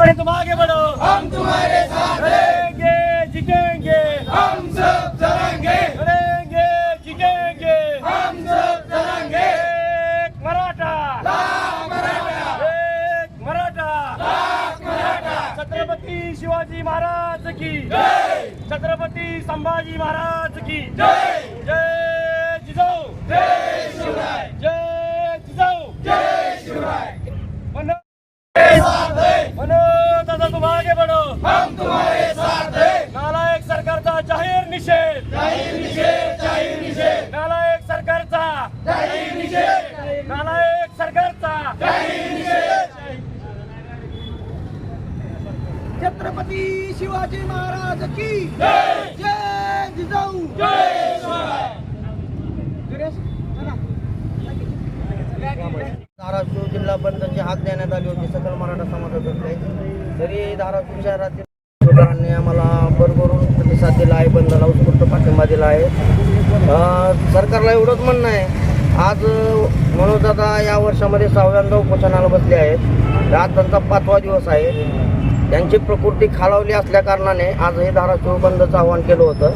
बढ़े तुम आगे बढ़ो। हम तुम्हारे साथ लड़ेंगे जीतेंगे। हम सब चलेंगे लड़ेंगे जीतेंगे। हम सब चलेंगे एक मराठा। लाख मराठा। एक मराठा। लाख मराठा। छत्रपती शिवाजी महाराज की। जय। छत्रपती संभाजी महाराज की। जय। जय जिजाऊ। जय शिवराय। जय जिजाऊ। जय शिवराय मनो साथ है मनो दादा तुम आगे बढ़ो हम तुम्हारे साथ हैं। नालायक सरकारचा जाहीर निषेध. जाहीर निषेध जाहीर निषेध। नालायक सरकारचा. जाहीर निषेध। नालायक सरकारचा. जाहीर निषेध। छत्रपती शिवाजी महाराज की जय। जय जिजाऊ। जय. धाराशिव जिल्हा बंदची हाक देण्यात आली होती सकल मराठा समाजातर्फे. तरी धाराशिव शहरातील लोकांनी आम्हाला भरभरून प्रतिसाद दिला आहे बंदला उत्स्फूर्त पाठिंबा दिला आहे. सरकारला एवढंच म्हणणं आहे. आज मनोजदादा या वर्षामध्ये सहाव्यांदा उपोषणाला बसले आहेत. आज त्यांचा पाचवा दिवस आहे. त्यांची प्रकृती खालावली असल्या कारणाने आज हे धाराशिव बंदचं आवाहन केलं होतं.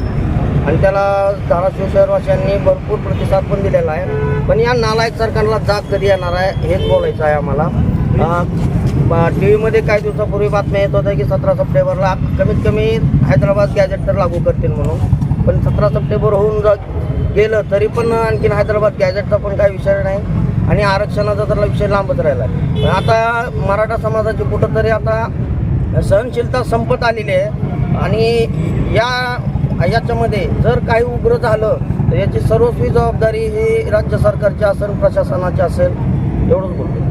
आणि त्याला धाराशिव शहरवासियांनी भरपूर प्रतिसाद पण दिलेला आहे. पण या नालायक सरकारला जाग कधी येणार आहे हेच बोलायचं आहे आम्हाला. टी व्हीमध्ये काही दिवसापूर्वी बातम्या येत होत्या की सतरा सप्टेंबरला कमीत कमी हैदराबाद गॅजेट तर लागू करतील म्हणून. पण सतरा सप्टेंबर होऊन जा गेलं तरी पण आणखीन हैदराबाद गॅजेटचा पण काही विषय नाही आणि आरक्षणाचा तर विषय लांबच राहिला. पण आता मराठा समाजाची कुठंतरी आता सहनशीलता संपत आलेली आहे आणि या याच्यामध्ये जर काही उग्र झालं तर याची सर्वस्वी जबाबदारी ही राज्य सरकारची असेल प्रशासनाची असेल एवढंच बोलतो.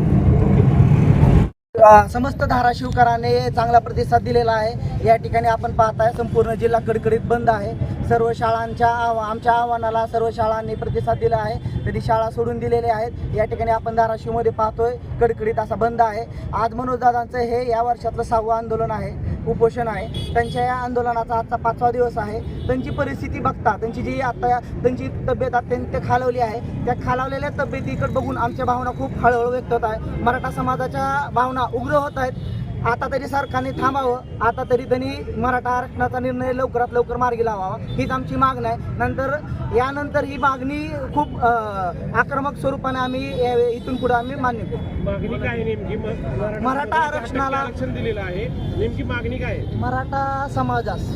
समस्त धाराशिवकरांनी चांगला प्रतिसाद दिलेला आहे. या ठिकाणी आपण पाहताय संपूर्ण जिल्हा कडकडीत बंद आहे. सर्व शाळांच्या आव- आमच्या आव्हानाला सर्व शाळांनी प्रतिसाद दिला आहे. तरी शाळा सोडून दिलेले आहेत. या ठिकाणी आपण धाराशिवमध्ये पाहतोय कडकडीत असा बंद आहे. आज मनोजदादांचं हे या वर्षातलं सहावं आंदोलन आहे. उपोषण आहे. त्यांच्या या आंदोलनाचा आजचा पाचवा दिवस आहे. त्यांची परिस्थिती बघता त्यांची जी आता त्यांची तब्येत अत्यंत खालवली आहे. त्या खालावलेल्या तब्येतीकडे बघून आमच्या भावना खूप हळूहळू व्यक्त होत आहे. मराठा समाजाच्या भावना उग्र होत आहेत. आता तरी सरकारने थांबावं. आता तरी त्यांनी मराठा आरक्षणाचा निर्णय लवकरात लवकर मार्गी लावावा. हीच आमची मागणी आहे. नंतर यानंतर ही मागणी खूप आक्रमक स्वरूपाने आम्ही इथून पुढे आम्ही मान्य करू. मागणी काय नेमकी? मराठा आरक्षणाला आरक्षण दिलेलं आहे. नेमकी मागणी काय? मराठा समाजास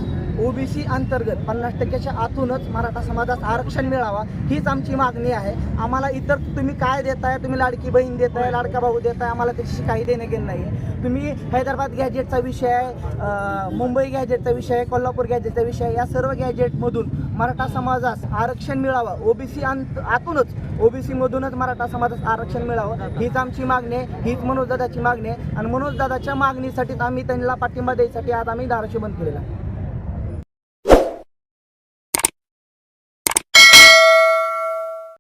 ओबीसी अंतर्गत पन्नास टक्क्याच्या आतूनच मराठा समाजास आरक्षण मिळावा हीच आमची मागणी आहे. आम्हाला इतर तुम्ही काय देताय? तुम्ही लाडकी बहीण देताय लाडका भाऊ देताय आम्हाला त्याच्याशी काही देणं घेणं नाही. आहे तुम्ही हैदराबाद गॅजेटचा विषय आहे मुंबई गॅजेटचा विषय आहे कोल्हापूर गॅजेटचा विषय या सर्व गॅजेटमधून मराठा समाजास आरक्षण मिळावं. ओबीसी अंत आतूनच ओबीसीमधूनच मराठा समाजास आरक्षण मिळावं हीच आमची मागणी आहे हीच मनोजदादाची मागणी आहे. आणि मनोजदादाच्या मागणीसाठीच आम्ही त्यांना पाठिंबा द्यायसाठी आज आम्ही धाराशिव बंद केलेला आहे.